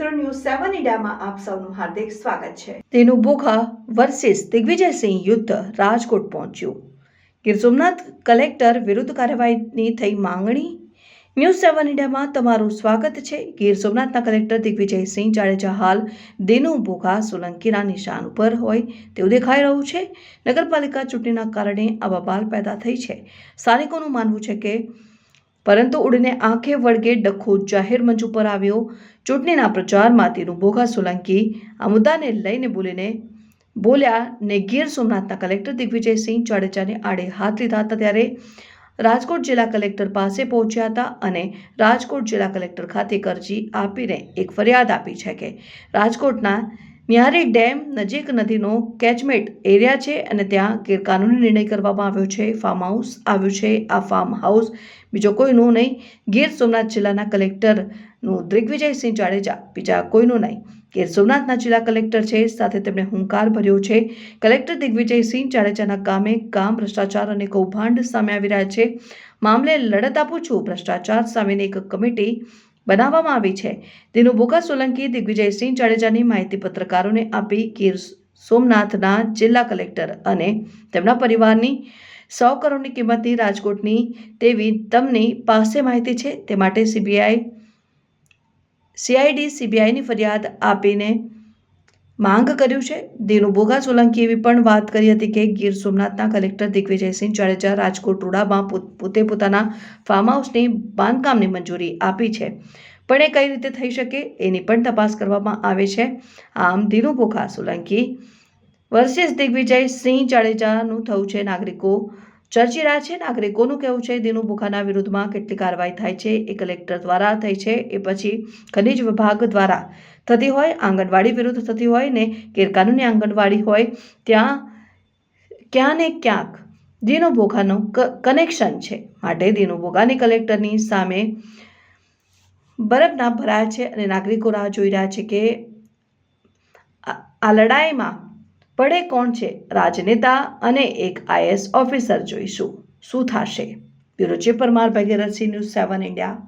ઇન્ડિયામાં આપ સૌનું હાર્દિક સ્વાગત છે. તેનું બોઘા વર્સિસ દિગ્વિજયસિંહ યુદ્ધ રાજકોટ પહોંચ્યું. ગીર સોમનાથ કલેક્ટર વિરુદ્ધ કાર્યવાહીની થઈ માંગણી. ન્યૂઝ સેવન ઇન્ડિયામાં તમારું સ્વાગત છે. ગીર સોમનાથના કલેક્ટર દિગ્વિજયસિંહ જાડેજા હાલ દેનુ બોઘા સોલંકીના નિશાન ઉપર હોય તેવું દેખાઈ રહ્યું છે. નગરપાલિકા ચૂંટણીના કારણે આ બબાલ પેદા થઈ છે. સ્થાનિકોનું માનવું છે કે પરંતુ ઉડીને આંખે વળગે ડખો જાહેર મંચ ઉપર આવ્યો. ચૂંટણીના પ્રચારમાં બોઘા સોલંકી આ મુદ્દાને લઈને બોલીને બોલ્યા, ને ગીર સોમનાથના કલેક્ટર દિગ્વિજયસિંહ જાડેજાને આડે હાથ લીધા હતા ત્યારે રાજકોટ જિલ્લા કલેક્ટર પાસે પહોંચ્યા હતા અને રાજકોટ જિલ્લા કલેક્ટર ખાતે અરજી આપીને એક ફરિયાદ આપી છે કે રાજકોટના ન્યારી ડેમ નજીક નદીનો કેચમેન્ટ એરિયા છે અને ત્યાં ગેરકાનૂની નિર્ણય કરવામાં આવ્યો છે. ફાર્મ હાઉસ આવ્યું છે. આ ફાર્મ હાઉસ બીજો કોઈનું નહીં. ગીર સોમનાથ જિલ્લાના કલેક્ટરનું દિગ્વિજયસિંહ જાડેજા, બીજા કોઈનું નહીં. ગીર સોમનાથના જિલ્લા કલેક્ટર છે. સાથે તેમણે હુંકાર ભર્યો છે. કલેક્ટર દિગ્વિજયસિંહ જાડેજાના કામે કામ ભ્રષ્ટાચાર અને કૌભાંડ સામે આવી રહ્યા છે. મામલે લડત આપું છું. ભ્રષ્ટાચાર સામેની એક કમિટી બનાવવામાં આવી છે. તેનું બોકા સોલંકી દિગ્વિજયસિંહ જાડેજાની માહિતી પત્રકારોને આપી ગીર સોમનાથના જિલ્લા કલેક્ટર અને તેમના પરિવારની સો કરોડની કિંમતની રાજકોટની તેવી તમની પાસે માહિતી છે. તે માટે સીબીઆઈ, સીઆઈડી, સીબીઆઈની ફરિયાદ આપીને માંગ કર્યું છે. દિનુ બોગા સોલંકી એવી પણ વાત કરી હતી કે ગીર સોમનાથના કલેક્ટર દિગ્વિજયસિંહ જાડેજા રાજકોટ રોડામાં પોત- પોતે પોતાના ફાર્મ હાઉસની બાંધકામની મંજૂરી આપી છે. પણ એ કઈ રીતે થઈ શકે એની પણ તપાસ કરવામાં આવે છે. આમ દિનુ બોગા સોલંકી વર્સિસ દિગ્વિજય સિંહ જાડેજાનું થયું છે. નાગરિકો ચર્ચી રહ્યા છે. નાગરિકોનું કહેવું છે દીનુ ભૂખાના વિરુદ્ધમાં કેટલી કાર્યવાહી થાય છે. એ કલેક્ટર દ્વારા થઈ છે. એ પછી ખનિજ વિભાગ દ્વારા થતી હોય, આંગણવાડી વિરુદ્ધ થતી હોય ને ગેરકાનૂની આંગણવાડી હોય, ત્યાં ક્યાં ને ક્યાંક દીનુ બોઘાનું કનેક્શન છે. માટે દીનુ ભોગાની કલેક્ટરની સામે બરફના ભરાયા છે અને નાગરિકો રાહ જોઈ રહ્યા છે કે આ લડાઈમાં પડે કોણ છે? રાજનેતા અને એક આઈએસ ઓફિસર જોઈશું. શું થશે? Bureau chief Parmar Bhagirathsinh news seven India.